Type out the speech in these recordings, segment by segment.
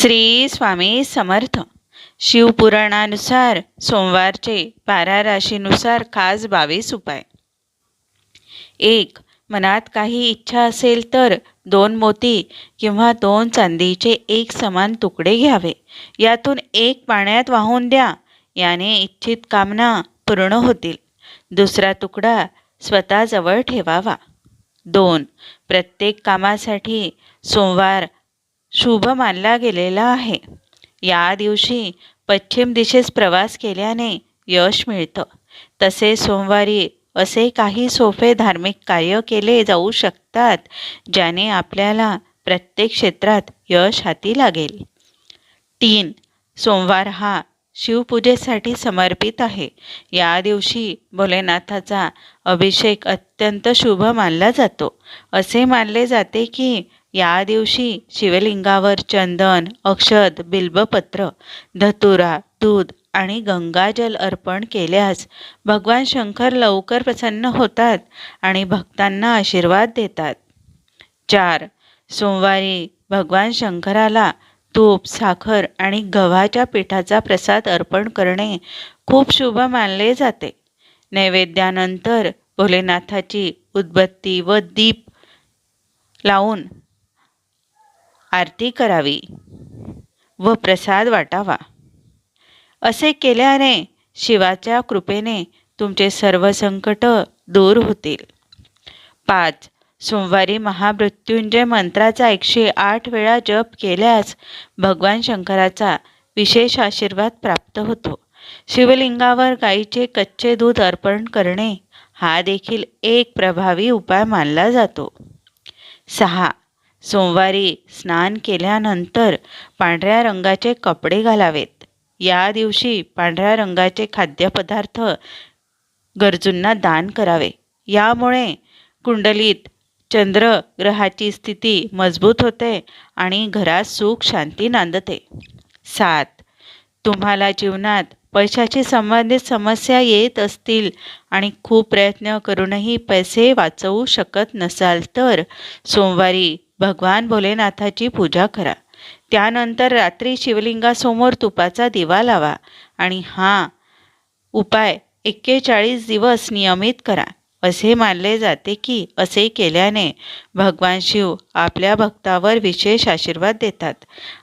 श्री स्वामी समर्थ. शिवपुराणानुसार सोमवारचे बारा राशीनुसार खास बावीस उपाय. एक मनात काही इच्छा असेल तर दोन मोती किंवा दोन चांदीचे एक समान तुकडे घ्यावे. यातून एक पाण्यात वाहून द्या याने इच्छित कामना पूर्ण होतील. दुसरा तुकडा स्वतःजवळ ठेवावा. दोन प्रत्येक कामासाठी सोमवार शुभ मानला गेलेला आहे. या दिवशी पश्चिम दिशेस प्रवास केल्याने यश मिळतं. तसे सोमवारी असे काही सोपे धार्मिक कार्य केले जाऊ शकतात ज्याने आपल्याला प्रत्येक क्षेत्रात यश हाती लागेल. तीन सोमवार हा शिवपूजेसाठी समर्पित आहे. या दिवशी भोलेनाथाचा अभिषेक अत्यंत शुभ मानला जातो. असे मानले जाते की या दिवशी शिवलिंगावर चंदन अक्षत बिल्बपत्र धतुरा दूध आणि गंगाजल अर्पण केल्यास भगवान शंकर लवकर प्रसन्न होतात आणि भक्तांना आशीर्वाद देतात. चार. सोमवारी भगवान शंकराला तूप साखर आणि गव्हाच्या पिठाचा प्रसाद अर्पण करणे खूप शुभ मानले जाते. नैवेद्यानंतर भोलेनाथाची उदबत्ती व दीप लावून आरती करावी व प्रसाद वाटावा. असे केल्याने शिवाच्या कृपेने तुमचे सर्व संकट दूर होतील. पाच सोमवारी महामृत्युंजय मंत्राचा एकशे आठ वेळा जप केल्यास भगवान शंकराचा विशेष आशीर्वाद प्राप्त होतो. शिवलिंगावर गाईचे कच्चे दूध अर्पण करणे हा देखील एक प्रभावी उपाय मानला जातो. सहा सोमवारी स्नान केल्यानंतर पांढऱ्या रंगाचे कपडे घालावेत. या दिवशी पांढऱ्या रंगाचे खाद्यपदार्थ गरजूंना दान करावे. यामुळे कुंडलीत चंद्र ग्रहाची स्थिती मजबूत होते आणि घरात सुख शांती नांदते. सात. तुम्हाला जीवनात पैशाशी संबंधित समस्या येत असतील आणि खूप प्रयत्न करूनही पैसे वाचवू शकत नसाल तर सोमवारी भगवान भोलेनाथाची पूजा करा. त्यानंतर रात्री शिवलिंगासमोर तुपाचा दिवा लावा आणि हा उपाय एक्केचाळीस दिवस नियमित करा. असे मानले जाते की असे केल्याने भगवान शिव आपल्या भक्तावर विशेष आशीर्वाद देतात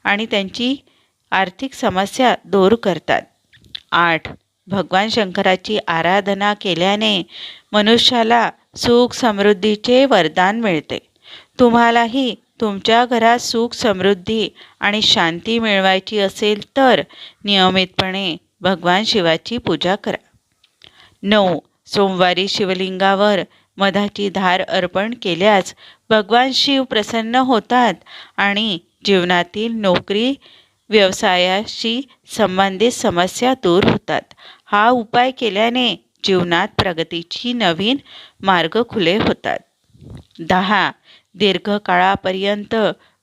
आणि त्यांची आर्थिक समस्या दूर करतात. आठ. भगवान शंकराची आराधना केल्याने मनुष्याला सुख समृद्धीचे वरदान मिळते. तुम्हालाही तुमच्या घरात सुख समृद्धी आणि शांती मिळवायची असेल तर नियमितपणे भगवान शिवाची पूजा करा. नऊ सोमवारी शिवलिंगावर मधाची धार अर्पण केल्यास भगवान शिव प्रसन्न होतात आणि जीवनातील नोकरी व्यवसायाशी संबंधित समस्या दूर होतात. हा उपाय केल्याने जीवनात प्रगतीची नवीन मार्ग खुले होतात. दहा दीर्घकाळापर्यंत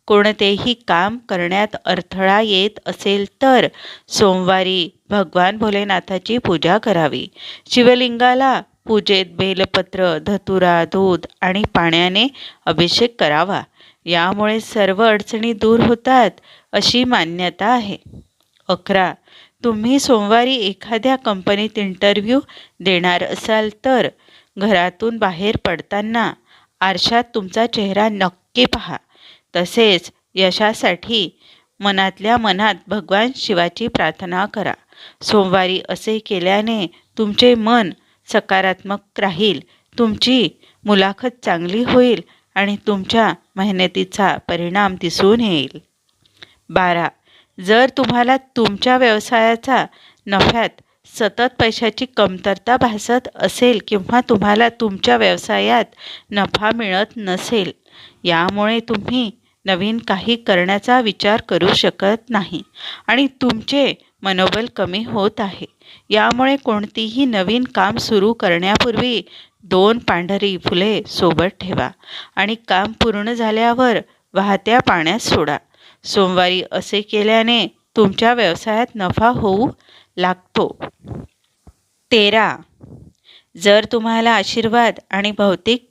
कोणतेही काम करण्यात अडथळा येत असेल तर सोमवारी भगवान भोलेनाथाची पूजा करावी. शिवलिंगाला पूजेत बेलपत्र धतुरा दूध आणि पाण्याने अभिषेक करावा. यामुळे सर्व अडचणी दूर होतात अशी मान्यता आहे. अकरा. तुम्ही सोमवारी एखाद्या कंपनीत इंटरव्ह्यू देणार असाल तर घरातून बाहेर पडताना आरशात तुमचा चेहरा नक्की पहा. तसेच यशासाठी मनातल्या मनात भगवान शिवाची प्रार्थना करा. सोमवारी असे केल्याने तुमचे मन सकारात्मक राहील तुमची मुलाखत चांगली होईल आणि तुमच्या मेहनतीचा परिणाम दिसून येईल. बारा. जर तुम्हाला तुमच्या व्यवसायाचा नफ्यात सतत पैशाची कमतरता भासत असेल किंवा तुम्हाला तुमच्या व्यवसायात नफा मिळत नसेल यामुळे तुम्ही नवीन काही करण्याचा विचार करू शकत नाही आणि तुमचे मनोबल कमी होत आहे. यामुळे कोणतीही नवीन काम सुरू करण्यापूर्वी दोन पांढरी फुले सोबत ठेवा आणि काम पूर्ण झाल्यावर वाहत्या पाण्यात सोडा. सोमवारी असे केल्याने तुमच्या व्यवसायात नफा होऊ लागतो. तेरा. जर तुम्हाला आशीर्वाद आणि भौतिक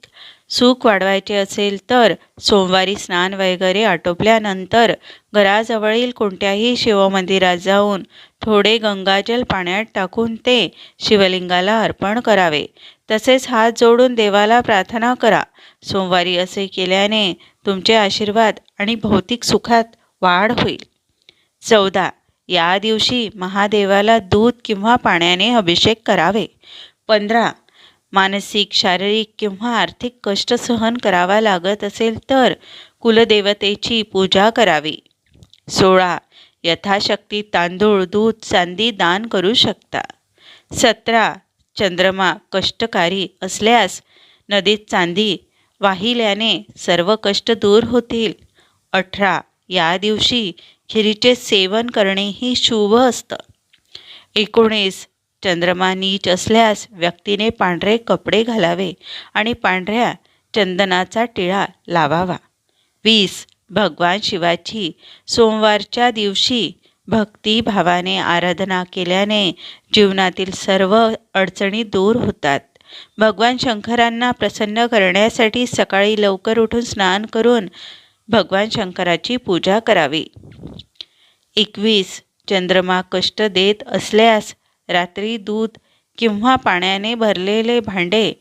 सुख वाढवायचे असेल तर सोमवारी स्नान वगैरे आटोपल्यानंतर घराजवळील कोणत्याही शिवमंदिरात जाऊन थोडे गंगाजल पाण्यात टाकून ते शिवलिंगाला अर्पण करावे. तसेच हात जोडून देवाला प्रार्थना करा. सोमवारी असे केल्याने तुमचे आशीर्वाद आणि भौतिक सुखात वाढ होईल. चौदा. या दिवशी महादेवाला दूध किंवा पाण्याने अभिषेक करावे. पंधरा मानसिक शारीरिक किंवा आर्थिक कष्ट सहन करावा लागत असेल तर कुलदेवतेची पूजा करावी. सोळा यथाशक्ती तांदूळ दूध चांदी दान करू शकता. सतरा चंद्रमा कष्टकारी असल्यास नदीत चांदी वाहिल्याने सर्व कष्ट दूर होतील. अठरा या दिवशी खिरीचे सेवन करणेही शुभ असतं. एकोणीस चंद्रमा नीच असल्यास व्यक्तीने पांढरे कपडे घालावे आणि पांढऱ्या चंदनाचा टिळा लावावा. वीस भगवान शिवाची सोमवारच्या दिवशी भक्तिभावाने आराधना केल्याने जीवनातील सर्व अडचणी दूर होतात. भगवान शंकरांना प्रसन्न करण्यासाठी सकाळी लवकर उठून स्नान करून भगवान शंकराची पूजा करावी. एकवीस चंद्रमा कष्ट देत असल्यास रात्री दूध किंवा पाण्याने भरलेले भांडे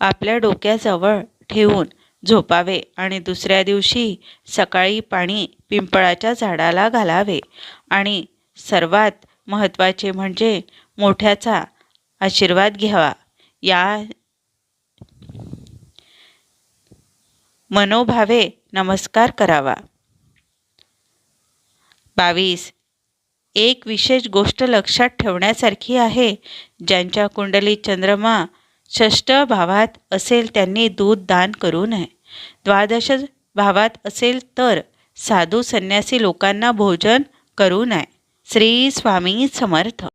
आपल्या डोक्याजवळ ठेवून झोपावे आणि दुसऱ्या दिवशी सकाळी पाणी पिंपळाच्या झाडाला घालावे. आणि सर्वात महत्त्वाचे म्हणजे मोठ्याचा आशीर्वाद घ्यावा. या मनोभावे नमस्कार करावा. बावीस. एक विशेष गोष्ट लक्षात ठेवण्यासारखी आहे. ज्यांच्या कुंडलीत चंद्रमा षष्ठ भावात असेल त्यांनी दूध दान करू नये. द्वादश भावात असेल तर साधू संन्यासी लोकांना भोजन करू नये. श्री स्वामी समर्थ.